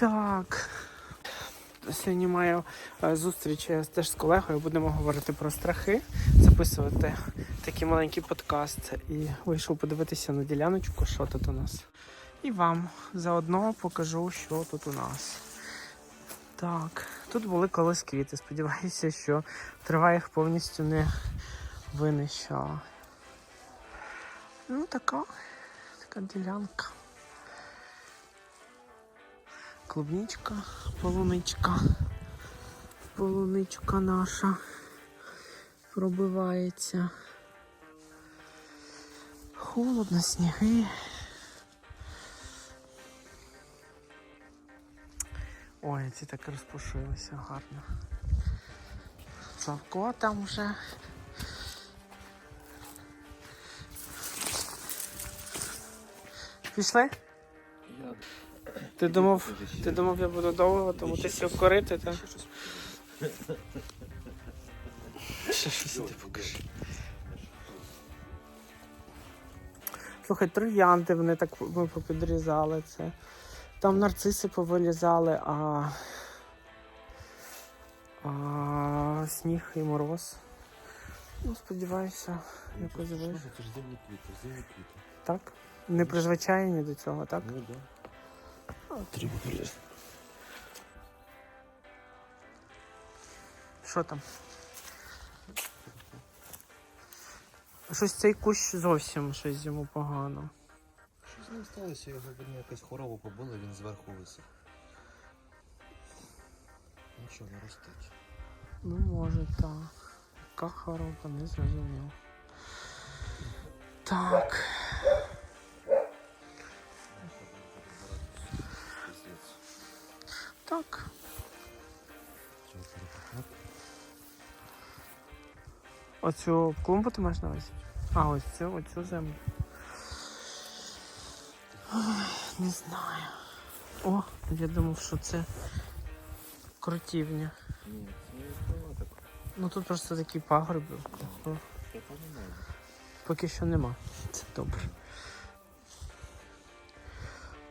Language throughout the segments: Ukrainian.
Так. Сьогодні маю е, зустріч е, теж з колегою. Будемо говорити про страхи, записувати такий маленький подкаст. І вийшов подивитися на діляночку, що тут у нас. І вам заодно покажу, що тут у нас. Так, тут були колись квіти. Сподіваюся, що трава їх повністю не винищала. Ну, така, така ділянка. Клубничка, полуничка. Полуничка наша пробивається. Холодно, сніги. Ой, ці так розпушилися гарно. Славко там вже. Пішли? Ти думав, ти думав, я буду довго, тому ти сів корити, так? Ще щось ти покажи. Слухай, троянди вони так ми попідрізали це. Там нарциси повилізали, а, а сніг і мороз. Ну, сподіваюся, якось вийде. Це ж зимні квіти, зимні квіти. Так? Не призвичайні до цього, так? Ну да. Треба. Що там? Щось цей кущ зовсім щось йому погано. Що з ним сталося? Його видно, якась хвороба побила, він зверху висох. Нічого не ростить. Ну, може, так. Яка хвороба, не зрозуміло. Так. Так. Оцю клумбу ти маєш на увазі? А, ось цю, оцю землю. Не знаю. О, я думав, що це крутівня. Ні, це не. Ну тут просто такі пагорби. Поки що нема. Це добре.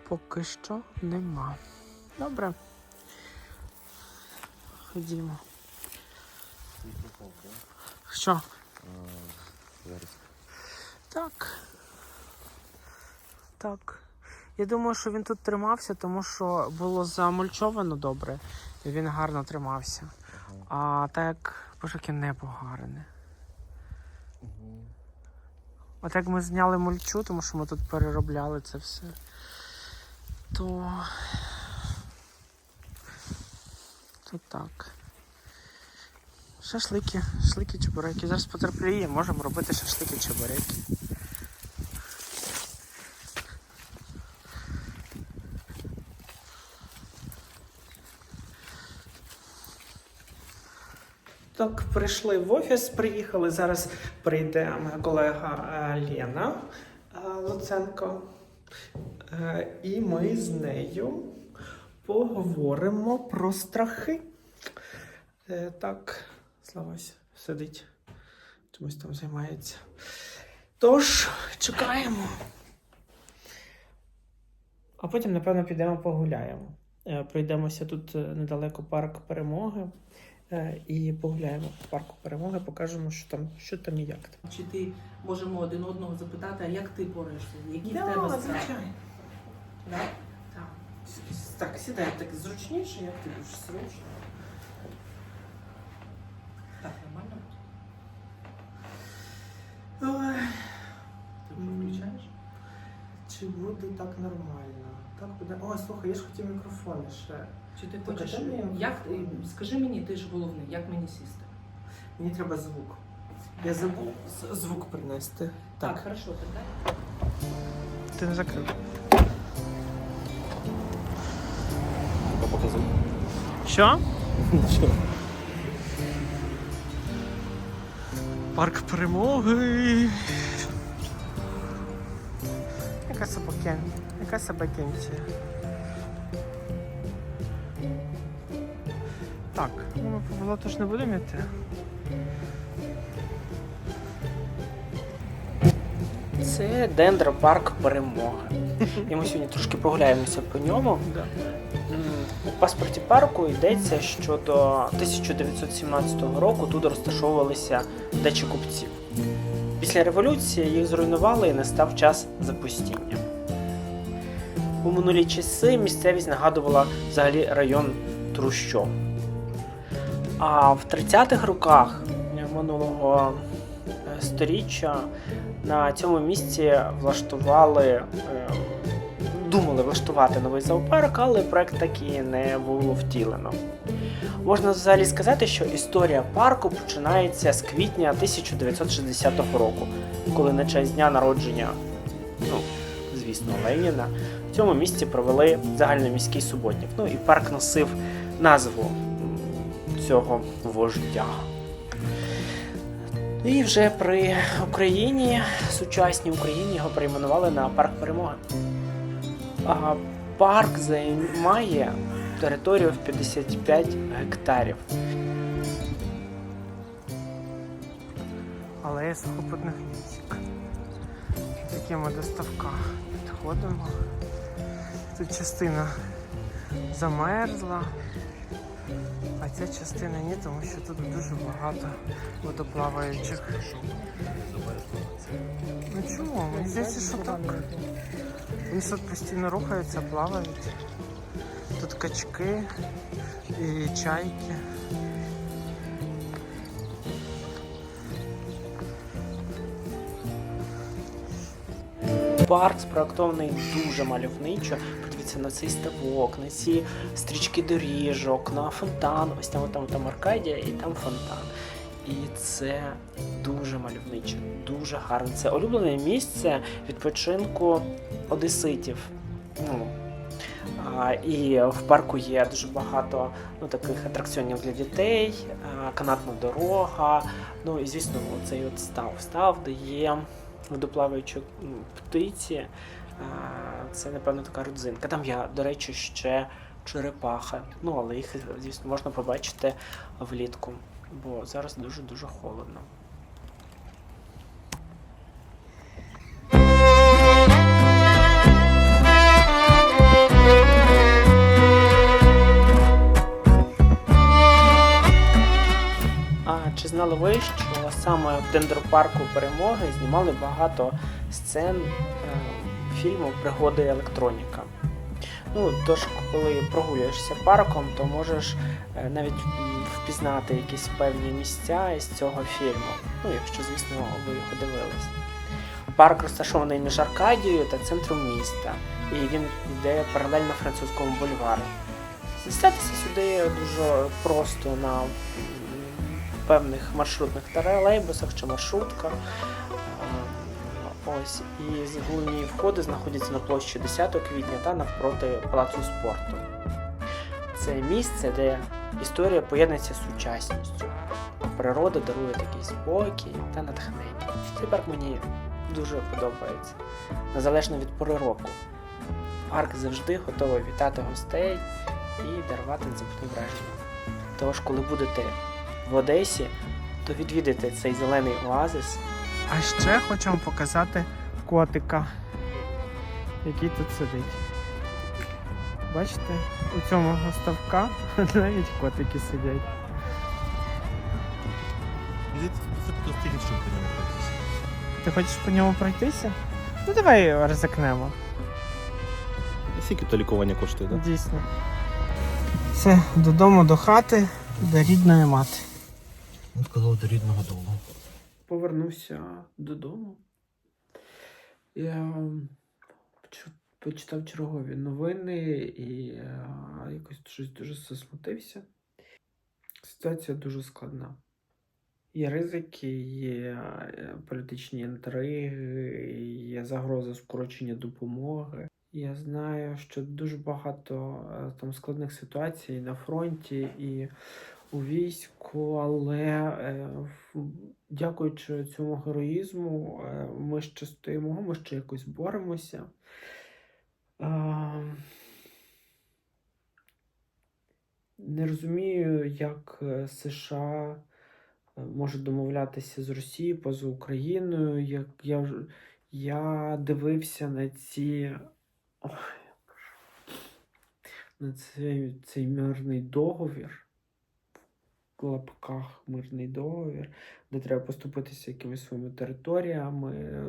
Поки що нема. Добре. Ходімо. Пропав, так? Що? Зараз. Так. Так. Я думаю, що він тут тримався, тому що було замульчовано добре, і він гарно тримався. Ага. А так, боже, яке небо гарне. Угу. От як ми зняли мульчу, тому що ми тут переробляли це все, то. То так. Шашлики, шашлики, чебуреки. Зараз потерпліє, можемо робити шашлики, чебуреки. Так, прийшли в офіс, приїхали. Зараз прийде моя колега е, Лена е, Луценко. Е, І ми з нею поговоримо про страхи. Так, Славась сидить, чомусь там займається. Тож, чекаємо. А потім, напевно, підемо погуляємо. Е, Пройдемося тут е, недалеко парк перемоги. Е, і погуляємо по парку перемоги, покажемо, що там, що там і як там. Чи ти можемо один одного запитати, а як ти борешся? Які в тебе страхи? звичайно. Да? Так. Так, сідай так зручніше, як тобі ж зручно. Так, нормально? Ой, Ти вже М. включаєш? чи буде так нормально? Так буде. Ой, слухай, я ж хотів мікрофон ще. Чи ти Так, хочеш? де мій Як ти мікрофон? скажи мені, ти ж головний, як мені сісти? Мені треба звук. Я забув з- звук принести. Так, хорошо, так. Ти не закрив. Що? Нічого. Парк перемоги. Яка собакен? Яка собакенція? Так, ну ми по болоту ж не будемо йти. Це дендропарк перемоги. І ми сьогодні трошки прогуляємося по ньому. М, У паспорті парку йдеться, що до 1917 року тут розташовувалися дачі купців. Після революції їх зруйнували і настав час запустіння. У минулі часи місцевість нагадувала взагалі район Трущоб. А в 30-х роках минулого е, сторіччя на цьому місці влаштували, е, думали влаштувати новий зоопарк, але проект так і не було втілено. Можна взагалі сказати, що історія парку починається з квітня 1960 року, коли на честь дня народження, ну, звісно, Леніна, в цьому місці провели загальноміський суботник. Ну і парк носив назву цього вождя. І вже при Україні, сучасній Україні, його перейменували на парк перемоги. А парк займає територію в 55 гектарів. Алея сухопутних військ. Такі ми до ставка підходимо. Тут частина замерзла, а ця частина ні, тому що тут дуже багато водоплаваючих. Ну чому? Мені здається, що так. Вони тут постійно рухаються, плавають. Тут качки і чайки. Парк спроектований дуже мальовничо. Подивіться на цей ставок, на ці стрічки доріжок, на фонтан. Ось там там, там Аркадія і там фонтан. І це дуже мальовниче, дуже гарно. Це улюблене місце відпочинку одеситів. Ну, і в парку є дуже багато ну, таких атракціонів для дітей, а, канатна дорога. Ну і звісно, цей от став. Став, де є водоплаваючі птиці. Це, напевно, така родзинка. Там є, до речі, ще черепахи. Ну, але їх, звісно, можна побачити влітку, бо зараз дуже-дуже холодно. Знали ви, що саме в дендропарку перемоги знімали багато сцен е, фільму Пригоди електроніка? Ну, тож, коли прогулюєшся парком, то можеш е, навіть впізнати якісь певні місця із цього фільму. Ну, якщо, звісно, ви його дивились. Парк розташований між Аркадією та центром міста, і він йде паралельно французькому бульвару. Дістатися сюди дуже просто на певних маршрутних тролейбусах чи маршрутках. Ось і головні входи знаходяться на площі 10 квітня та навпроти палацу спорту. Це місце, де історія поєднується з сучасністю. Природа дарує такий спокій та натхнення. Цей парк мені дуже подобається, незалежно від пори року. Парк завжди готовий вітати гостей і дарувати незабутні враження. Тож, коли будете в Одесі, то відвідайте цей зелений оазис. А ще хочу вам показати котика, який тут сидить. Бачите, у цьому ставка навіть котики сидять. Ти хочеш по ньому пройтися? Ну давай ризикнемо. Скільки то лікування коштує, так? Дійсно. Все, додому до хати, до рідної мати. Він сказав до рідного дому. Повернувся додому. Я почитав чергові новини і е, якось щось дуже засмутився. Ситуація дуже складна. Є ризики, є е, політичні інтриги, є загроза скорочення допомоги. Я знаю, що дуже багато е, там складних ситуацій на фронті, і у війську, але е, дякуючи цьому героїзму, е, ми ще стоїмо, ми ще якось боремося. Не розумію, як е, США може домовлятися з Росією поза Україною. Як я, я дивився на ці. На цей, цей мирний договір. В лапках мирний договір, де треба поступитися якимись своїми територіями.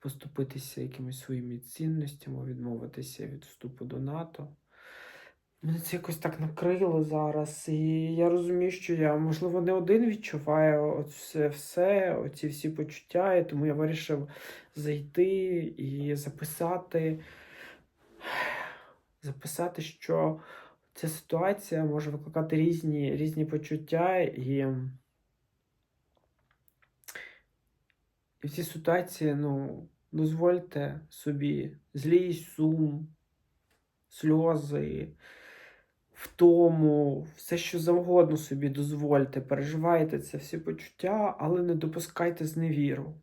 поступитися якимись своїми цінностями, відмовитися від вступу до НАТО. Мене це якось так накрило зараз. І я розумію, що я, можливо, не один відчуваю оце все, оці всі почуття, і тому я вирішив зайти і записати, записати, що ця ситуація може викликати різні, різні почуття, і, і в цій ситуації, ну, дозвольте собі злість, сум, сльози, втому, все, що завгодно собі дозвольте, переживайте це всі почуття, але не допускайте зневіру.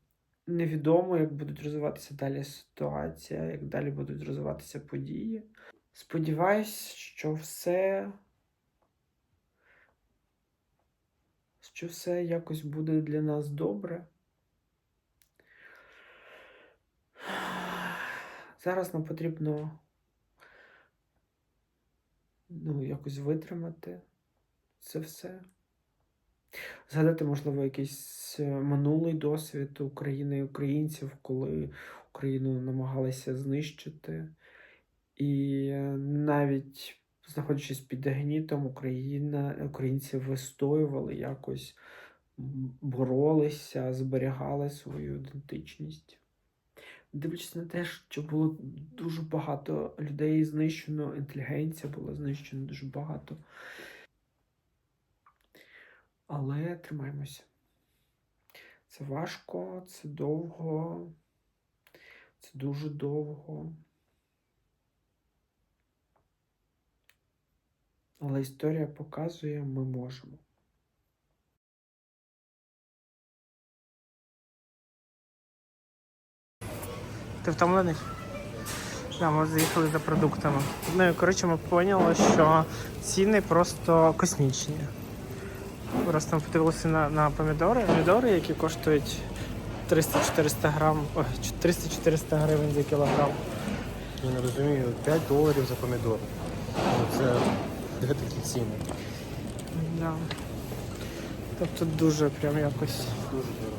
Невідомо, як будуть розвиватися далі ситуація, як далі будуть розвиватися події. Сподіваюсь, що все, що все якось буде для нас добре. Зараз нам потрібно ну, якось витримати це все. Згадати, можливо, якийсь е, минулий досвід України і українців, коли Україну намагалися знищити. І е, навіть знаходячись під гнітом, Україна, українці вистоювали якось, боролися, зберігали свою ідентичність. Дивлячись на те, що було дуже багато людей знищено, інтелігенція була знищена дуже багато. Але тримаємося. Це важко, це довго, це дуже довго. Але історія показує, ми можемо. Ти втомлений? Да, ми заїхали за продуктами. Ну і коротше, ми поняли, що ціни просто космічні. Просто ми подивилися на, на помідори. Помідори, які коштують 300-400 грам, ой, 300-400 гривень за кілограм. Я не розумію, 5 доларів за помідор. Ну, Це де такі ціни? Да. Тобто дуже прям якось. Дуже дорого.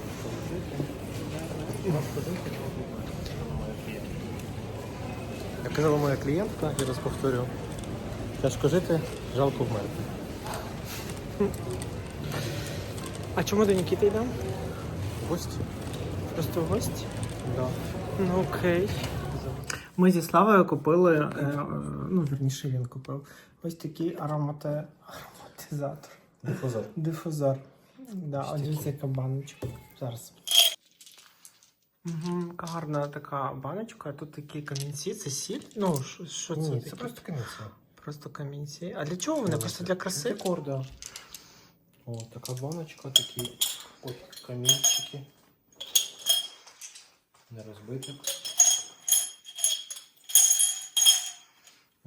Як казала моя клієнтка, я раз повторю, тяжко жити, жалко вмерти. А чому до Нікіти йдемо? Гості? Просто в гості? Да. Ну окей. Ми зі Славою купили, е, е, ну, верніше він купив. Ось такий аромати... ароматизатор. Дифузор. Дифузор. Да, Ось ось ця баночка. Зараз. Угу, гарна така баночка, тут такі камінці, це сіль? Ну, що, що це? Ні, таке? це просто комісія. Просто камінці. А для чого вони? Просто для краси? Декор, да. О, така баночка, такі от камінчики. Не розбити.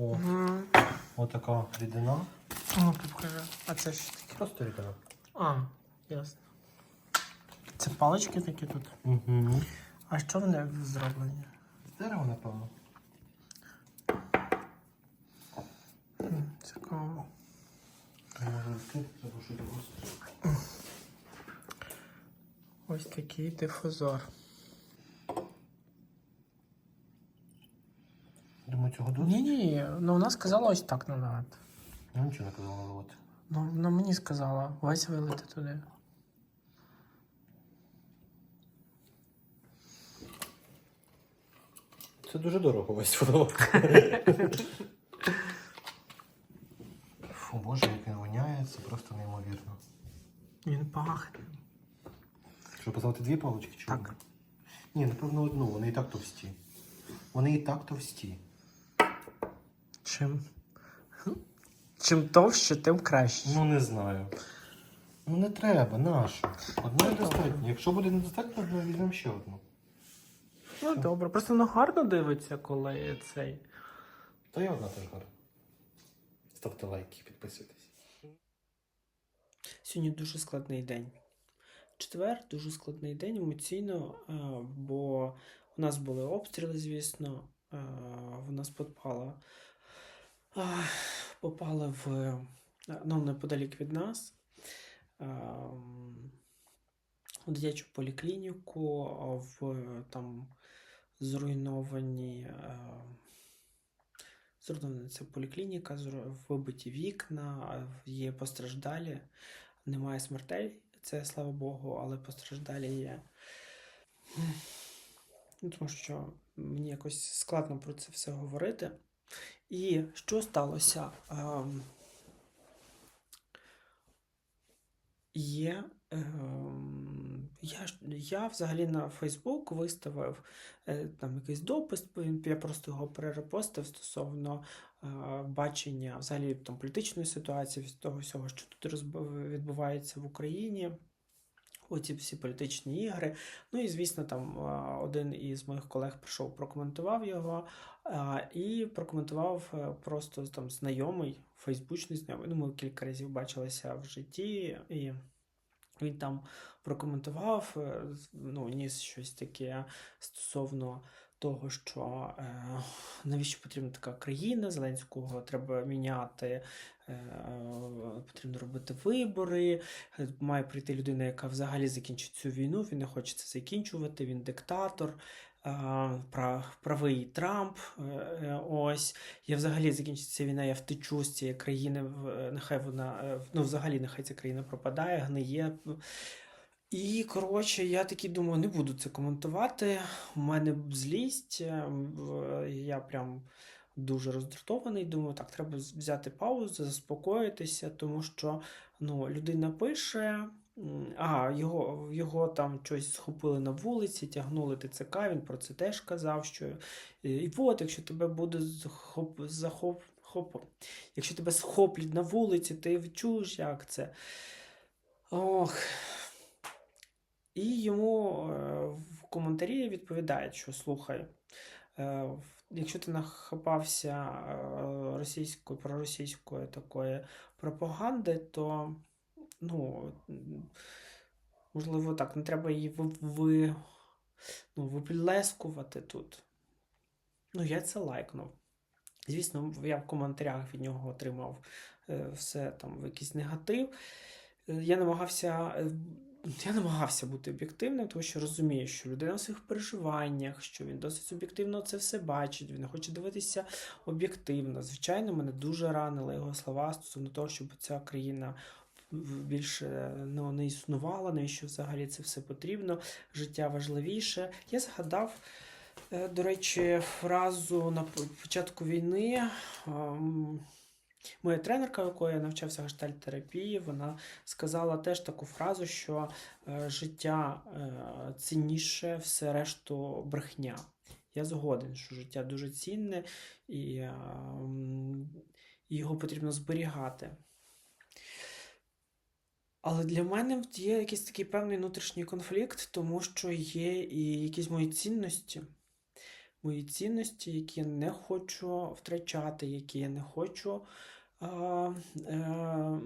О, Угу. отака рідина. Ну, покажи. А це що таке? Просто рідина. А, ясно. Це палички такі тут. Угу. А що вони зроблені? З дерева, напевно. Цікаво. Ось такий дифузор. Цього досить. Ні, ні, ну вона сказала ось так надавати. Я нічого не казала наливати. Ну, вона мені сказала, весь вилити туди. Це дуже дорого весь водолок. Фу, боже, як він воняє, це просто неймовірно. Він пахне. Що, поставити дві палички чи Так. одну? Ні, напевно, одну, вони і так товсті. Вони і так товсті. Чим? Чим товще, тим краще. Ну не знаю. Ну не треба, нащо? Одної достатньо. Якщо буде недостатньо, то візьмемо ще одну. Ну добре, просто воно гарно дивиться, коли цей. Та я одна теж гарна. Ставте лайки, підписуйтесь. Сьогодні дуже складний день. Четвер дуже складний день емоційно, е, бо у нас були обстріли, звісно. е, В нас попала, е, попали в е, ну, неподалік від нас. У дитячу поліклініку, в е, там зруйновані. е, Зруйнована ця поліклініка, вибиті вікна, є постраждалі. Немає смертей, це слава Богу, але постраждалі є. Ну, тому що мені якось складно про це все говорити. І що сталося? Ем, Є. ем, Я, ж- я взагалі на Фейсбук виставив е, там якийсь допис, я просто його перерепостив стосовно е, бачення взагалі там політичної ситуації, того всього, що тут розб- відбувається в Україні. Оці всі політичні ігри. Ну і звісно, там один із моїх колег прийшов, прокоментував його, і прокоментував е, просто там знайомий, фейсбучний знайомий. Ну, ми кілька разів бачилися в житті, і він там прокоментував, е, ну, ніс щось таке стосовно того, що е, навіщо потрібна така країна, Зеленського треба міняти, е, потрібно робити вибори. Е, Має прийти людина, яка взагалі закінчить цю війну. Він не хоче це закінчувати, він диктатор. е, пра- Правий Трамп, е, е, ось я взагалі закінчиться війна, я втечу з цієї країни. е, Нехай вона е, ну взагалі нехай ця країна пропадає, гниє. І коротше, я такий думаю, не буду це коментувати. У мене злість. е, Я прям дуже роздратований. Думаю, так, треба взяти паузу, заспокоїтися, тому що ну, людина пише. А, його, його там щось схопили на вулиці, тягнули ТЦК, він про це теж казав, що е, і от, якщо тебе буде захоп, захоп, хоп, якщо тебе схоплять на вулиці, ти відчуєш, як це. Ох. І йому е, в коментарі відповідають, що слухай, е, якщо ти нахапався е, російської, проросійської такої пропаганди, то ну, можливо, так, не треба її ви, ну, виплескувати тут. Ну, я це лайкнув. Звісно, я в коментарях від нього отримав все там якийсь негатив. Я намагався. Я намагався бути об'єктивним, тому що розумію, що людина в своїх переживаннях, що він досить суб'єктивно це все бачить, він хоче дивитися об'єктивно. Звичайно, мене дуже ранили його слова стосовно того, щоб ця країна більше ну, не існувала, навіщо взагалі це все потрібно, життя важливіше. Я згадав, е, до речі, фразу на початку війни. Моя тренерка, у якої я навчався гештальт-терапії, вона сказала теж таку фразу, що е, життя е, цінніше, все решту брехня. Я згоден, що життя дуже цінне і, е, його потрібно зберігати. Але для мене є якийсь такий певний внутрішній конфлікт, тому що є і якісь мої цінності. Мої цінності, які не хочу втрачати, які я не хочу, а, е,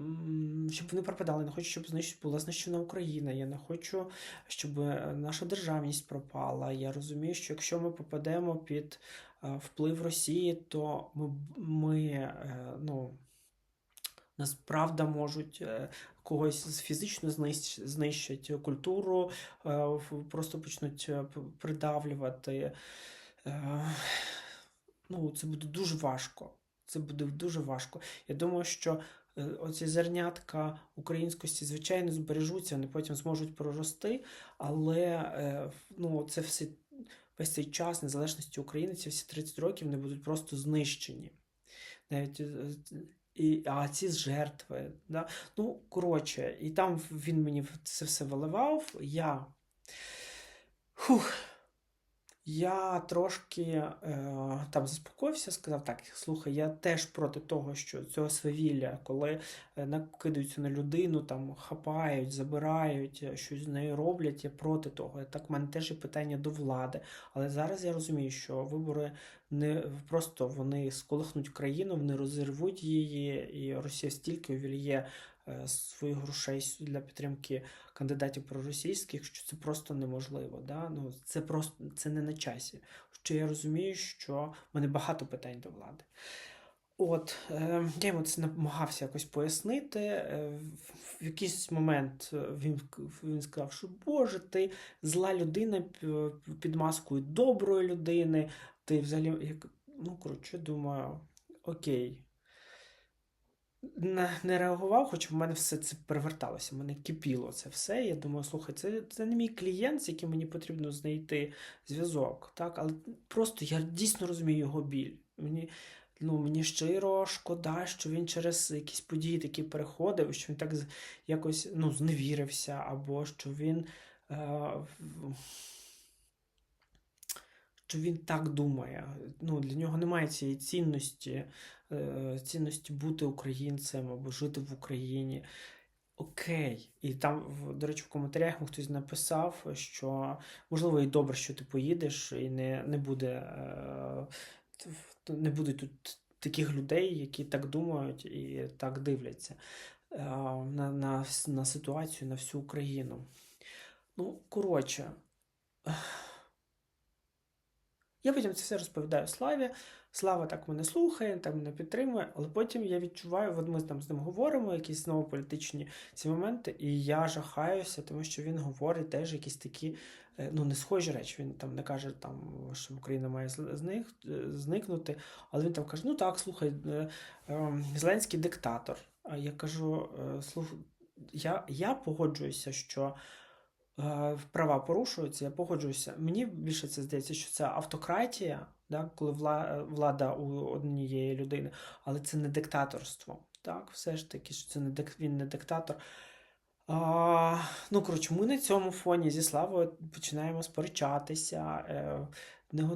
щоб вони пропадали. Не хочу, щоб знищ- була знищена Україна. Я не хочу, щоб е, наша державність пропала. Я розумію, що якщо ми попадемо під е, вплив Росії, то ми, ми ну, нас правда можуть когось фізично знищ- знищать культуру, просто почнуть придавлювати. Е, Ну, це буде дуже важко. Це буде дуже важко. Я думаю, що е, оці зернятка українськості, звичайно, збережуться, вони потім зможуть прорости, але е, ну, це все, весь цей час незалежності України, ці всі 30 років вони будуть просто знищені. Навіть і, а ці жертви. Да? Ну, коротше, і там він мені це все виливав. Я. Фух. Я трошки е, там заспокоївся, сказав так: слухай, я теж проти того, що цього свавілля, коли е, накидаються на людину, там хапають, забирають, е, щось з нею роблять. Я проти того. Так, в мене теж є питання до влади. Але зараз я розумію, що вибори не просто вони сколихнуть країну, вони розірвуть її, і Росія стільки увільє своїх грошей для підтримки кандидатів проросійських, що це просто неможливо. Да? Ну, це просто це не на часі. Що я розумію, що в мене багато питань до влади. От, е, я йому це намагався якось пояснити. Е, в- якийсь момент е, він, він сказав, що Боже, ти зла людина під маскою доброї людини. Ти взагалі, ну, коротше, думаю, окей. Не, реагував, хоч в мене все це переверталося, мене кипіло це все. Я думаю, слухай, це, це не мій клієнт, з яким мені потрібно знайти зв'язок. Так? Але просто я дійсно розумію його біль. Мені, ну, мені щиро шкода, що він через якісь події такі переходив, що він так якось ну, зневірився, або що він. Е, що він так думає. Ну, для нього немає цієї цінності, е, цінності бути українцем або жити в Україні. Окей. І там, до речі, в коментарях хтось написав, що можливо і добре, що ти поїдеш, і не, не буде е, не буде тут таких людей, які так думають і так дивляться е, на, на, на ситуацію на всю Україну. Ну, коротше. Я потім це все розповідаю Славі. Слава так мене слухає, так мене підтримує, але потім я відчуваю, от ми там з ним говоримо, якісь знову політичні ці моменти, і я жахаюся, тому що він говорить теж якісь такі е, ну, не схожі речі. Він там не каже, там, що Україна має зник, е, зникнути, але він там каже: ну так, слухай, е, е, Зеленський диктатор. А я кажу: слух, я, я погоджуюся, що права порушуються, я погоджуюся. Мені більше це здається, що це автократія, да, коли вла, влада у однієї людини, але це не диктаторство. Так, все ж таки, що це не дик, він не диктатор. А, ну, коротше, ми на цьому фоні зі Славою починаємо сперечатися. Е, не,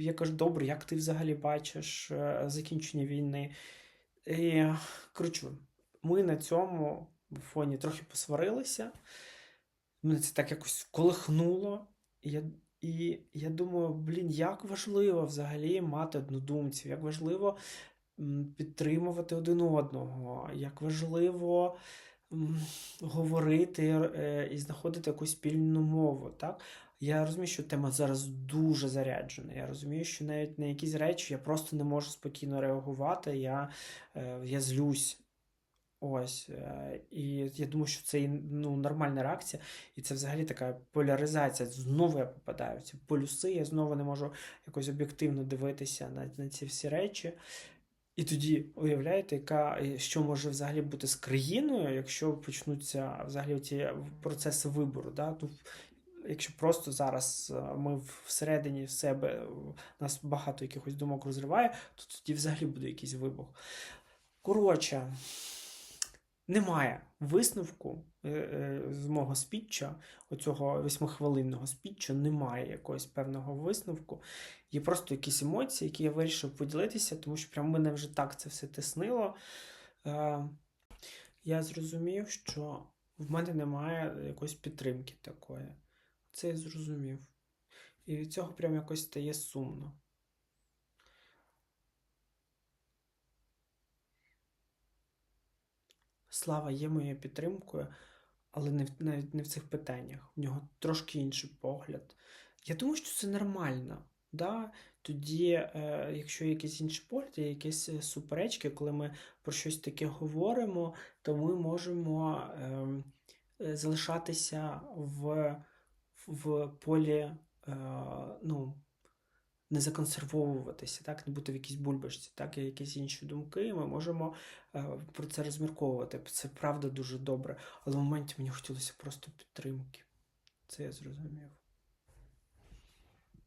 я кажу, добре, як ти взагалі бачиш е, закінчення війни? І, коротше, ми на цьому фоні трохи посварилися. Мене це так якось колихнуло. І я, і я думаю, блін, як важливо взагалі мати однодумців, як важливо підтримувати один одного, як важливо говорити е, і знаходити якусь спільну мову. Так? Я розумію, що тема зараз дуже заряджена. Я розумію, що навіть на якісь речі я просто не можу спокійно реагувати. Я, е, я злюсь. Ось. е, І я думаю, що це ну, нормальна реакція. І це взагалі така поляризація. Знову я попадаю в ці полюси, я знову не можу якось об'єктивно дивитися на, на ці всі речі. І тоді уявляєте, яка, що може взагалі бути з країною, якщо почнуться взагалі ці процеси вибору. Да? Ну, якщо просто зараз е, ми всередині в себе е, нас багато якихось думок розриває, то тоді взагалі буде якийсь вибух. Коротше, немає висновку е, е, з мого спіччя, оцього восьмихвилинного спіччя, немає якогось певного висновку. Є просто якісь емоції, які я вирішив поділитися, тому що прям мене вже так це все тиснило. Е, я зрозумів, що в мене немає якоїсь підтримки такої. Це я зрозумів. І від цього прям якось стає сумно. Слава є моєю підтримкою, але не в, навіть не в цих питаннях. У нього трошки інший погляд. Я думаю, що це нормально. Да? Тоді, е, якщо є якісь інші погляди, якісь е, суперечки, коли ми про щось таке говоримо, то ми можемо ем, е, залишатися в, в полі, е, ну, не законсервовуватися, так, не бути в якійсь бульбашці, так, і якісь інші думки, ми можемо е, про це розмірковувати. Це правда дуже добре. Але в моменті мені хотілося просто підтримки. Це я зрозумів.